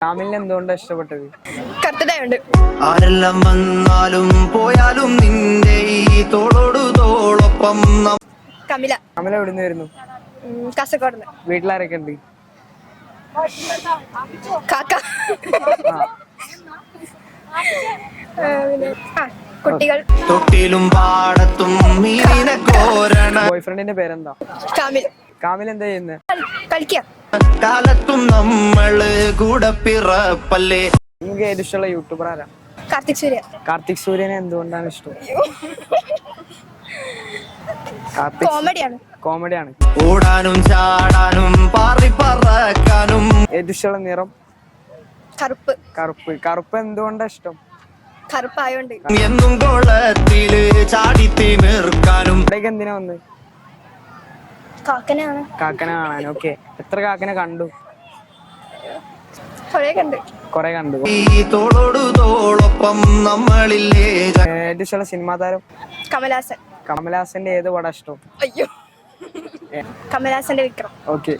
കാമിലിനെ എന്തുകൊണ്ടാണ് ഇഷ്ടപ്പെട്ടത്? കറുത്തതായുണ്ട്. ആരെല്ലാം വന്നാലും പോയാലും നിന്റെ ഈ തോളോടു തോളൊപ്പം നം- കമില. കമല എവിടുന്ന് വരുന്നു? ഉം, കാസർഗോഡ് വീട്ടിലാരൊക്കെ ഉണ്ട്? കാക്ക. ആ. ആ, പിന്നെ, ആ കുട്ടികൾ. തൊട്ടിലും പാടത്തും മീനിനെ കോരണ ബോയ്ഫ്രണ്ടിന്റെ പേരെന്താ? കാമിൽ. കാമിൽ എന്താ ചെയ്യുന്നത് കളിക്കുക കാലത്തും നമ്മൾ കൂടെ പിറപ്പല്ലേ? നിങ്ങൾക്ക് ഏറ്റവും ഇഷ്ടമുള്ള യൂട്യൂബർ ആരാ? കാർത്തിക് സൂര്യ. കാർത്തിക് സൂര്യനെ എന്തുകൊണ്ടാണ് ഇഷ്ടം? കാർത്തിക് കോമഡിയാണ്. കോമഡിയാണ്. ഓടാനും ചാടാനും പാറി പറക്കാനും. ഏറ്റവും ഇഷ്ടമുള്ള നിറം? കറുപ്പ്. കറുപ്പ്. കറുപ്പ് എന്തുകൊണ്ടാണ് ഇഷ്ടം? കറുപ്പായോണ്ട്. എന്നും കോളത്തിൽ ചാടി തിമിർക്കാനും. ഇവിടേക്ക് എന്തിനാ വന്ന്? കാക്കനാണ് കാക്കനെ കാണാൻ. ഓക്കെ. എത്ര കാക്കനെ കണ്ടു? കൊറേ കണ്ട്. കൊറേ കണ്ടു. ഈ തോളോടു തോളൊപ്പം നമ്മളില്ലേ? ഏ, ഏറ്റവും ഇഷ്ടമുള്ള സിനിമാ താരം കമലാസൻ കമലഹാസന്റെ ഏത് പടം ഇഷ്ടം? അയ്യോ. കമലാസന്റെ വിക്രം. ഓക്കെ.